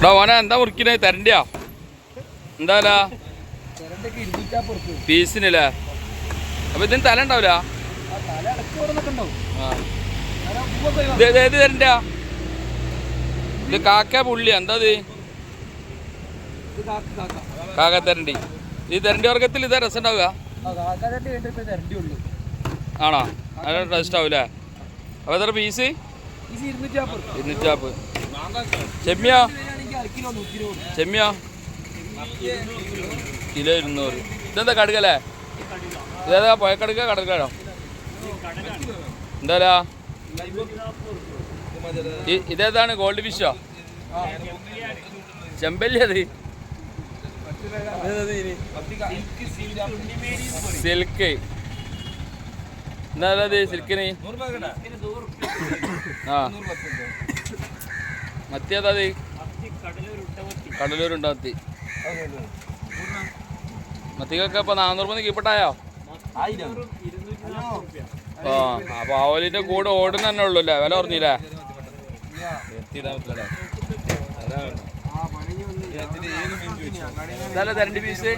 എടാ മോനെ എന്താ മുറിക്കണേ തരണ്ടിയാ? എന്താ പീസിനല്ലേ? അപ്പൊ ഇതിന് തല ഉണ്ടാവില്ല ഏത് തരണ്ടിയാ? ഇത് കാക്ക പുള്ളിയാ എന്താ ഇത്? കാക്ക തരണ്ടി. ഈ തരണ്ടി വർഗത്തിൽ ഇതാ രസം ഉണ്ടാവുക. ആണോ? നല്ല ടേസ്റ്റ് ആവൂലേ? അപ്പൊ എത്ര പീസ്? ഇരുന്നൂറ്റാപ്പ് ചെമ്മിയോ? ചെമ്മിയോ? കിലോ ഇരുന്നൂറ്. ഇതെന്താ കടുകല്ലേ? ഇതേതാ പോയക്കടുക്ക കടൽക്കാടോ എന്താ ഇതേതാണ് ഗോൾഡ് ഫിഷോ? ചെമ്പല്ലി അത്. സിൽക്ക്. എന്താ അത് സിൽക്കിന്? ആ. മത്തി ഏതാ ഉണ്ടാത്തി മത്തിക്കൊക്കെ ഇപ്പൊ നാനൂറ് മണി കീപ്പിട്ടായോ ആ അപ്പൊ ആവലിന്റെ കൂടെ ഓടുന്ന തന്നെ ഉള്ളു അല്ലേ? വില പറഞ്ഞില്ലേ തരണ്ടി പീസ്.